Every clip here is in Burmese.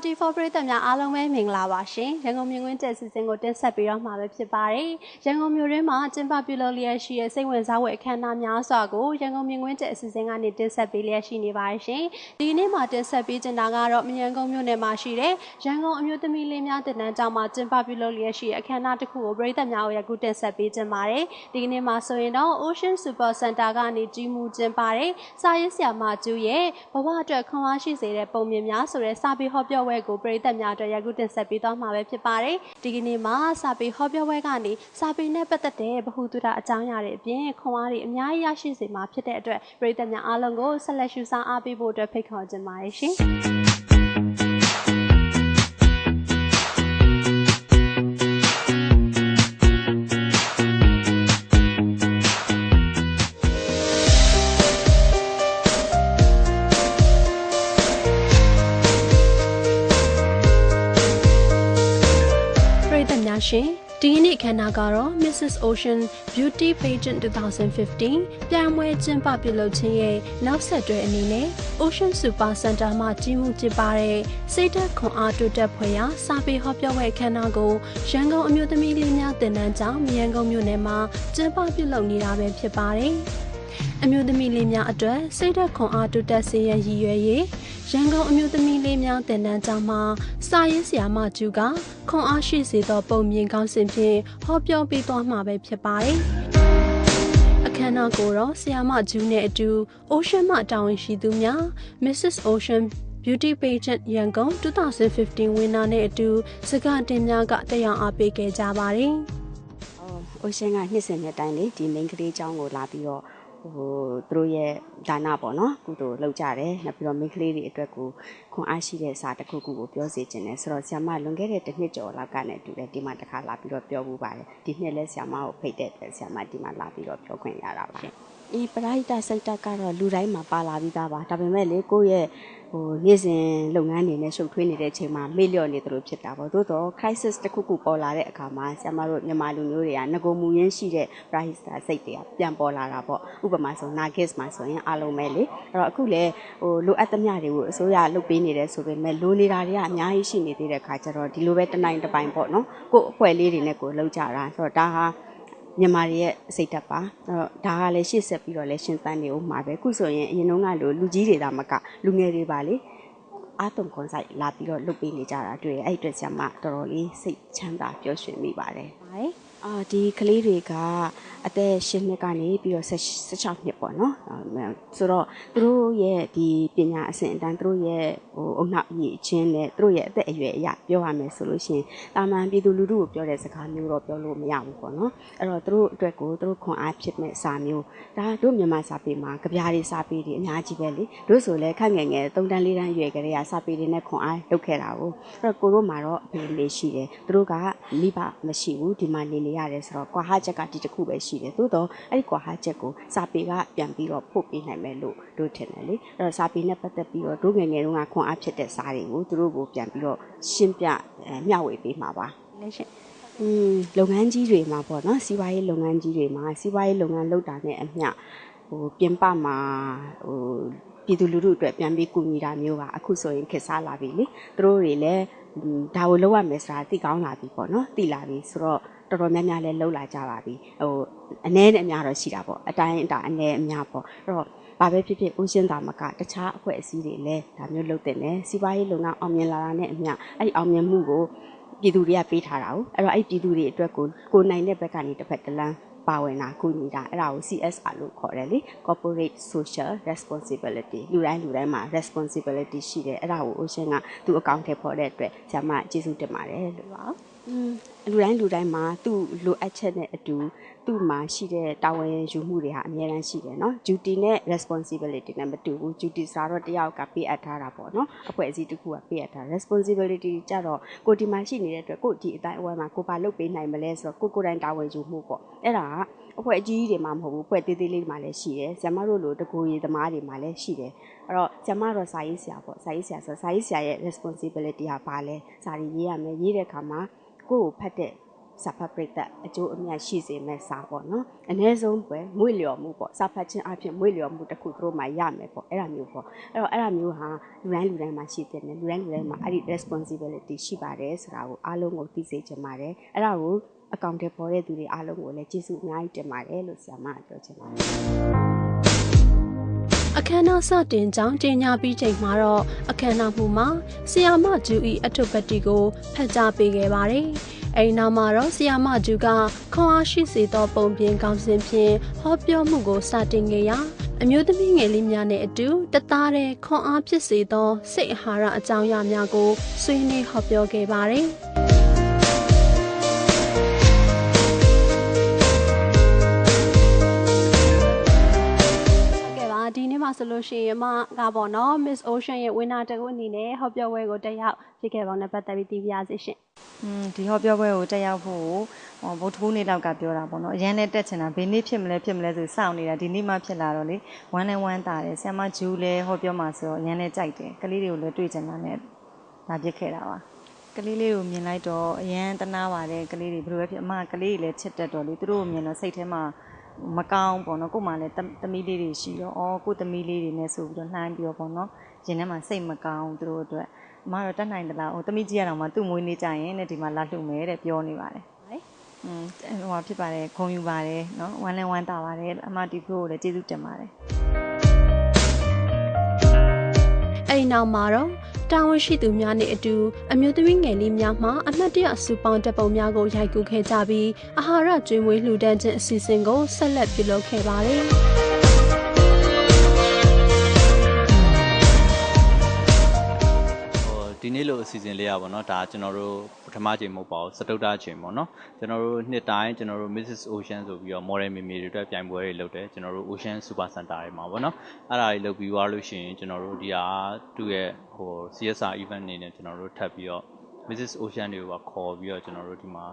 MRT4 ပရိသတ်များအားလုံးပဲမင်္ဂလာပါရှင်။ရန်ကုန်မြင်းကွင်းတက်စီစဉ်ကိုတင်ဆက်ပေးတော့မှာပဲဖြစ်ပါတယ်။ရန်ကုန်မြို့ရင်းမှာကျင်းပပြုလုပ်လျက်ရှိတဲ့စိတ်ဝင်စားဖွယ်အခမ်းအနားများစွာကိုရန်ကုန်မြင်းကွင်းတက်စီစဉ်ကနေတင်ဆက်ပေးလျက်ရှိနေပါတယ်ရှင်။ဒီနေ့မှာတင်ဆက်ပေးချင်တာကတော့မြင်းကုန်းမြို့နယ်မှာရှိတဲ့ရန်ကုန်အမျိုးသမီးလေးများတင်နန်းကျောင်းမှာကျင်းပပြုလုပ်လျက်ရှိတဲ့အခမ်းအနားတစ်ခုကိုပရိသတ်များကိုယခုတင်ဆက်ပေးချင်ပါတယ်။ဒီနေ့မှာဆိုရင်တော့ Ocean Super Center ကနေကြီးမှုကျင်းပတဲ့စာရေးဆရာမကျူရဲ့ဘဝအတွက်ခွန်အားရှိစေတဲ့ပုံမြင်များဆိုတဲ့စာပေဟောပြောပွဲကိုပရိသတ်များအတွက်ယခုတင်ဆက်ပေးသွားမှာပဲဖြစ်ပါတယ်။ဒီကနေ့မှာစာပေဟောပြောပွဲကနေစာပေနဲ့ပတ်သက်တဲ့ဗဟုသုတအကြောင်းအရာတွေအပြင်ခွန်အားတွေအများကြီးရရှိစေမှာဖြစ်တဲ့အတွက်ပရိသတ်များအားလုံးကိုဆက်လက်ရှုစားအားပေးဖို့အတွက်ဖိတ်ခေါ်ချင်ပါတယ်ရှင်။ နေ့ခန္ဓာကတော့ Mrs. Ocean Beauty Pageant 2015ပြိုင်ပွဲကျင်းပပြုလုပ်ခြင်းရဲ့နောက်ဆက်တွဲအနေနဲ့ Ocean Super Center မှာကြီးမှုကျင်းပတဲ့စိတ်သက်ခွန်အားတိုးတက်ဖွယ်ရာစာပေဟောပြောပွဲအခမ်းအနားကိုရန်ကုန်အမျိုးသမီးလေးများတင်နန်းကျောင်းမြန်ကုန်မြို့နယ်မှာကျင်းပပြုလုပ်နေတာပဲဖြစ်ပါတယ်။ အမျိုးသမီးလေးများအတွက်စိတ်ဓာတ်ခွန်အားတိုးတက်စေရန်ရည်ရွယ်၍ရန်ကုန်အမျိုးသမီးလေးများတင်ဒန်းကျောင်းမှစာရေးဆရာမကျူကခွန်အားရှိစေသောပုံမြင်ကောင်းစဉ်ဖြင့်ဟောပြောပေးသွားမှာပဲဖြစ်ပါတယ်။အခမ်းအနားကိုတော့ဆရာမဂျူးနဲ့အတူ Ocean မှတာဝန်ရှိသူများ Mrs. Ocean Beauty Pageant ရန်ကုန်2015 winner နဲ့အတူစကားတင်များကတက်ရောက်အားပေးခဲ့ကြပါတယ်။ Ocean ကနှစ်စဉ်နှစ်တိုင်းလေဒီ main ကလေးကျောင်းကိုလာပြီးတော့ ဟိုသူတို့ရဲ့ဒါနပေါ့နော်ကုသိုလ်လုပ်ကြတယ်နောက်ပြီးတော့ main ကလေးတွေအတွက်ကိုခွန်အားရှိတဲ့စာတစ်ခုခုကိုပြောစီခြင်းတယ်ဆိုတော့ဆ iam မလွန်ခဲ့တဲ့တစ်နှစ်ကျော်လောက်ကနေတူတယ်ဒီမှာတစ်ခါလာပြီးတော့ပြောဖို့ပါတယ်ဒီနှစ်လဲဆ iam မကိုဖိတ်တဲ့အတွက်ဆ iam မဒီမှာလာပြီးတော့ပြောခွင့်ရတာပါအေးပရိဒစိတ်တက်ကတော့လူတိုင်းမှာပါလာပြီးသားပါဒါပေမဲ့လေကိုယ့်ရဲ့ ဟိုနေ့စဉ်လုပ်ငန်းတွေနဲ့ရှုပ်ထွေးနေတဲ့အချိန်မှာမေ့လျော့နေသလိုဖြစ်တာပေါ့သို့တော့ crisis တစ်ခုခုပေါ်လာတဲ့အခါမှာဆ iam မတို့မြန်မာလူမျိုးတွေကငကိုမူရင်းရှိတဲ့ price စိတ်တွေကပြန်ပေါ်လာတာပေါ့ဥပမာဆို Nagis မှာဆိုရင်အားလုံးပဲလေအဲ့တော့အခုလေဟိုလိုအပ်သမျှတွေကိုအစိုးရလုပ်ပေးနေတယ်ဆိုပေမဲ့လိုနေတာတွေကအများကြီးရှိနေသေးတဲ့ခါကျတော့ဒီလိုပဲတစ်နိုင်တစ်ပိုင်ပေါ့နော်ကို့အဖွဲလေးတွေနဲ့ကိုလှုပ်ကြတာဆိုတော့ဒါဟာ မြန်မာတွေရဲ့စိတ်ဓာတ်ပါအဲ့တော့ဒါကလည်းရှေ့ဆက်ပြီးတော့လည်းရှင်သန်နေဦးမှာပဲအခုဆိုရင်အရင်တုန်းကလိုလူကြီးတွေဒါမကလူငယ်တွေပါလေအားတုံကွန်ဆိုင်လာပြီးတော့လုပ်ပေးနေကြတာတွေ့ရအဲ့အတွက်ဆရာမတော်တော်လေးစိတ်ချမ်းသာပျော်ရွှင်မိပါတယ်ပါတယ် အာဒီကလေးတွေကအသက်10နှစ်ကနေပြီးတော့16နှစ်ပေါ့နော်အာဆိုတော့သူတို့ရဲ့ဒီပညာအဆင့်အတန်းသူတို့ရဲ့ဟိုအုံနောက်ရည်ချင်းနဲ့သူတို့ရဲ့အသက်အရွယ်အရပြောရမယ်ဆိုလို့ရှိရင်တာမန်ပြည်သူလူထုကိုပြောတဲ့စကားမျိုးတော့ပြောလို့မရဘူးပေါ့နော်အဲ့တော့သူတို့အတွက်ကိုသူတို့ခွန်အားဖြစ်မဲ့စာမျိုးဒါတို့မြန်မာစာပေမှာကြပြားတွေစာပေတွေအများကြီးပဲလေတို့ဆိုလဲခက်ငယ်ငယ်3တန်း4တန်းရွယ်ကလေးကစာပေတွေနဲ့ခွန်အားလုပ်ခဲ့တာကိုအဲ့တော့ကိုတို့မှာတော့အဖေလေးရှိတယ်သူတို့ကမိဘမရှိဘူးဒီမှာနေနေရတယ်ဆိုတော့ကွာဟချက်ကဒီတစ်ခုပဲရှိတယ်သို့တော့အဲ့ဒီကွာဟချက်ကိုစာပေကပြန်ပြီးတော့ဖို့ပေးနိုင်မယ်လို့တို့ထင်တယ်လေအဲ့တော့စာပေနဲ့ပတ်သက်ပြီးတော့တို့ငယ်ငယ်တုန်းကခွန်အားဖြစ်တဲ့စာတွေကိုသူတို့ကိုပြန်ပြီးတော့ရှင်းပြအဲမျှဝေပေးမှာပါလက်ရှိอืมလုပ်ငန်းကြီးတွေမှာပေါ့နော်စီးပွားရေးလုပ်ငန်းကြီးတွေမှာစီးပွားရေးလုပ်ငန်းလုပ်တာနဲ့အမျှဟိုပြင်ပမှာဟိုပြည်သူလူထုအတွက်ပြန်ပြီးကူညီတာမျိုးပါအခုဆိုရင်ခက်စားလာပြီလေသူတို့တွေလည်းဟွန်းဒါကိုလုပ်ရမယ်ဆိုတာသိကောင်းလာပြီပေါ့နော်သိလာပြီဆိုတော့ တော်တော်များများလည်းလှုပ်လာကြပါပြီဟိုအ ਨੇ နဲ့အများတော့ရှိတာပေါ့အတိုင်းအတာအ ਨੇ အများပေါ့အဲ့တော့ဘာပဲဖြစ်ဖြစ်ဦးရှင်းတာမကတခြားအဖွဲ့အစည်းတွေလည်းဒါမျိုးလုပ်တဲ့နဲ့စီးပွားရေးလုပ်ငန်းအောင်မြင်လာတာနဲ့အမျှအဲ့ဒီအောင်မြင်မှုကို ပြည်သူတွေကပေးထားတာ哦အဲ့တော့အဲ့ပြည်သူတွေအတွက်ကိုကိုနိုင်တဲ့ဘက်ကနေတစ်ဖက်တစ်လမ်းပါဝင်တာကုညီတာအဲ့ဒါကို CSR လို့ခေါ်တယ်လေ corporate social responsibility လူတိုင်းလူတိုင်းမှာ responsibility ရှိတယ်အဲ့ဒါကို Ocean ကသူအကောင့်ထဲပေါ်တဲ့အတွက်ဆရာမကျေးဇူးတင်ပါတယ်လို့ ပါ อืม လူတိုင်းလူတိုင်းမှာသူ့လိုအပ်ချက်နဲ့အတူသူ့မှာရှိတဲ့တာဝန်ယူမှုတွေဟာအများတန်းရှိတယ်နော် duty နဲ့ responsibility နဲ့မတူဘူး duty ဆိုတော့တယောက်ကပေးအပ်ထားတာပေါ့နော်အဖွဲ့အစည်းတစ်ခုကပေးအပ်ထား responsibility ကြတော့ကိုဒီမှာရှိနေတဲ့အတွက်ကိုဒီအတိုင်းအဝိုင်းမှာကိုပါလုပ်ပေးနိုင်မလဲဆိုတော့ကိုကိုတိုင်းတာဝန်ယူမှုပေါ့အဲ့ဒါကအဖွဲအကြီးကြီးတွေမှာမဟုတ်ဘူးအဖွဲသေးသေးလေးတွေမှာလည်းရှိတယ်ဆရာမတို့လိုတကူရီသမားတွေမှာလည်းရှိတယ်အဲ့တော့ဆရာမတော့စာရေးဆရာပေါ့စာရေးဆရာဆိုစာရေးဆရာရဲ့ responsibility ဟာဘာလဲစာရေးရမယ်ရေးတဲ့အခါမှာ ကိုယ့်ကိုဖတ်တဲ့စာဖတ်ပရိသတ်အကျိုးအမြတ်ရှိစေမဲ့စာပေါ့နော်အ ਨੇ ဆုံးပဲမွေ့လျော်မှုပေါ့စာဖတ်ခြင်းအပြင်မွေ့လျော်မှုတစ်ခုသူတို့မှရမယ်ပေါ့အဲ့ဒါမျိုးပေါ့အဲ့တော့အဲ့ဒါမျိုးဟာလူတိုင်းလူတိုင်းမှာရှိတဲ့လူတိုင်းလူတိုင်းမှာအဲ့ဒီ responsibility ရှိပါတယ်ဆိုတာကိုအားလုံးကိုသိစေချင်ပါတယ်အဲ့ဒါကိုအကောင့်တွေပေါ်တဲ့သူတွေအားလုံးကိုလည်းကျေးဇူးအများကြီးတင်ပါတယ်လို့ဆရာမပြောချင်ပါတယ် အခမ်းအနားစတင်ကြောင်းကြေညာပြီးချိန်မှာတော့အခမ်းအနားမှုမှာဆီယာမဂျူဤအထုပ်ပတ်တီကိုဖတ်ကြားပေးခဲ့ပါတယ်။အဲဒီနောက်မှာတော့ဆီယာမဂျူကခွန်အားရှိစေသောပုံပြင်ကောင်းစဉ်ဖြင့်ဟောပြောမှုကိုစတင်ခဲ့ရာအမျိုးသမီးငယ်လေးများနဲ့အတူတသားတဲ့ခွန်အားဖြစ်စေသောစိတ်အာဟာရအကြောင်းအရာများကိုဆွေးနွေးဟောပြောခဲ့ပါတယ်။ ဒီနေ့မှာဆိုလို့ရှိရင်အမကပေါ့နော် Miss Ocean ရဲ့ winner တကူအနေနဲ့ဟောပြောပွဲကိုတက်ရောက်ဖြစ်ခဲ့ပါနဲ့ပတ်သက်ပြီးသိပြရစီရှင်။อืมဒီဟောပြောပွဲကိုတက်ရောက်ဖို့ဟောဗုဒ္ဓဘူးနေ့လောက်ကပြောတာပေါ့နော်။အရန်နဲ့တက်ချင်တာဘယ်နေ့ဖြစ်မလဲဖြစ်မလဲဆိုစောင့်နေတာဒီနေ့မှဖြစ်လာတော့လေဝမ်းနဲ့ဝမ်းတာတယ်။ဆ iam မဂျူးလည်းဟောပြောမှာဆိုတော့အရန်နဲ့ကြိုက်တယ်။ကလေးတွေကိုလည်းတွေ့ချင်တာနဲ့ဒါဖြစ်ခဲ့တာပါ။ကလေးလေးကိုမြင်လိုက်တော့အရန်တနာပါတယ်ကလေးတွေဘယ်လိုပဲဖြစ်အမကလေးတွေလည်းချစ်တတ်တော့လေသူတို့ကိုမြင်တော့စိတ်ထဲမှာ မကောင်းပေါ့နော်ကို့မှာလည်းသမီးလေးတွေရှိတော့အော်ကို့သမီးလေးတွေနဲ့ဆိုပြီးတော့နှိုင်းပြီးတော့ပေါ့နော်ရင်ထဲမှာစိတ်မကောင်းသူတို့အတွက်အမတော့တတ်နိုင်သလားဟိုသမီးကြီးရတော့မှသူ့မွေးနေကြရင်တဲ့ဒီမှာလာလှုပ်မယ်တဲ့ပြောနေပါတယ်နော်อืมဟိုဖြစ်ပါတယ်ဂုဏ်ယူပါတယ်နော်ဝမ်းလဲဝမ်းတာပါတယ်အမဒီဘိုးကိုလည်းကျေးဇူးတင်ပါတယ်အဲ့ဒီနောက်မှာတော့ တာဝန်ရှိသူများနှင့်အတူအမျိုးသမီးငယ်လေးများမှအမှတ်တရစူပေါင်းတပ်ပုံများကိုရိုက်ကူးခဲ့ကြပြီးအာဟာရကျွေးမွေးလှူဒန်းခြင်းအစီအစဉ်ကိုဆက်လက်ပြုလုပ်ခဲ့ပါတယ်။ ဒီနေ့လိုအစီအစဉ်လေးရပါတော့ဒါကျွန်တော်တို့ပထမချိန်မဟုတ်ပါဘူးစတုတ္ထချိန်ပေါ့နော်ကျွန်တော်တို့နှစ်တိုင်းကျွန်တော်တို့ Mrs Ocean ဆိုပြီးတော့ model မေမေတွေအတွက်ပြိုင်ပွဲတွေလုပ်တယ်ကျွန်တော်တို့ Ocean Super Center တွေမှာပေါ့နော်အဲ့ဒါတွေလုပ်ပြီးသွားလို့ရှိရင်ကျွန်တော်တို့ဒီဟာသူ့ရဲ့ဟို CSR event အနေနဲ့ကျွန်တော်တို့ထပ်ပြီးတော့ Mrs Ocean တွေကိုပါခေါ်ပြီးတော့ကျွန်တော်တို့ဒီမှာ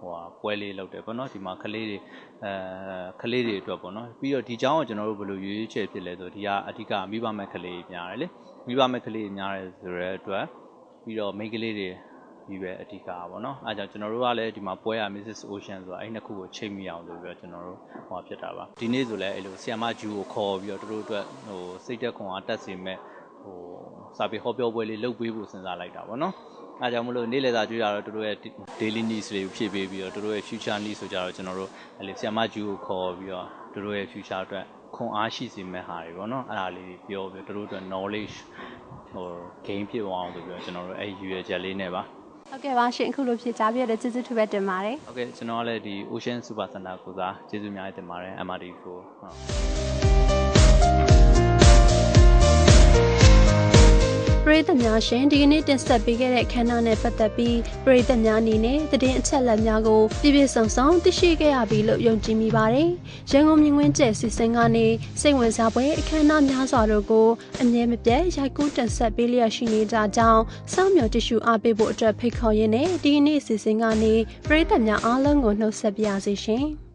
ဟိုပွဲလေးလုပ်တယ်ပေါ့နော်ဒီမှာကလေးတွေအဲကလေးတွေအတွက်ပေါ့နော်ပြီးတော့ဒီเจ้าကိုကျွန်တော်တို့ဘယ်လိုရွေးချယ်ဖြစ်လဲဆိုဒီကအဓိကမိဘမဲ့ကလေးများတယ်လေမိဘမဲ့ကလေးများတယ်ဆိုတဲ့အတွက်ပြီးတော့မိန်းကလေးတွေပြီးပဲအဓိကပါเนาะအဲကြောင့်ကျွန်တော်တို့ကလည်းဒီမှာပွဲရ Mrs Ocean ဆိုတာအဲ့နှစ်ခုကိုချိန်မိအောင်ဆိုပြီးတော့ကျွန်တော်တို့ဟောဖြစ်တာပါဒီနေ့ဆိုလည်းအဲ့လိုဆီယမဂျူကိုခေါ်ပြီးတော့တို့တို့အတွက်ဟိုစိတ်သက်ခွန်အားတက်စေမဲ့ဟိုစာပေဟောပြောပွဲလေးလုပ်ပေးဖို့စဉ်းစားလိုက်တာပေါ့နော် အဲကြောင့်မလို့နေ့လည်စာကြွေးရတော့တို့ရဲ့ daily needs တွေကိုဖြည့်ပေးပြီးတော့တို့ရဲ့ future needs ဆိုကြတော့ကျွန်တော်တို့အဲ့လေဆီယမဂျူကိုခေါ်ပြီးတော့တို့ရဲ့ future အတွက်ခွန်အားရှိစေမဲ့ဟာတွေပေါ့နော်အဲ့ဒါလေးပြောပြီးတို့တို့အတွက် knowledge ဟို gain ဖြစ်အောင်ဆိုပြီးတော့ကျွန်တော်တို့အဲ့ရွေချက်လေးနဲ့ပါဟုတ်ကဲ့ပါရှင်အခုလိုဖြေကြားပြတဲ့ကျေးဇူးထူပဲတင်ပါတယ်ဟုတ်ကဲ့ကျွန်တော်ကလည်းဒီ Ocean Super Center ကိုစားကျေးဇူးများတင်ပါတယ် MRD ကိုဟုတ် ပရိသတ်များရှင်ဒီကနေ့တင်ဆက်ပေးခဲ့တဲ့ခန်းနာနဲ့ပတ်သက်ပြီးပရိသတ်များအနေနဲ့သတင်းအချက်အလက်များကိုပြည့်ပြည့်စုံစုံသိရှိခဲ့ရပြီလို့ယုံကြည်မိပါတယ်။ရန်ကုန်မြင်းဝင်းကျဲစီစဉ်ကနေစိတ်ဝင်စားပွဲအခမ်းအနားများစွာတို့ကိုအမြဲမပြတ်ရိုက်ကူးတင်ဆက်ပေးလျက်ရှိနေကြကြောင်းစောင့်မျှော်တ िश ူအားပေးဖို့အတွက်ဖိတ်ခေါ်ရင်းနဲ့ဒီကနေ့စီစဉ်ကနေပရိသတ်များအားလုံးကိုနှုတ်ဆက်ပါရစေရှင်။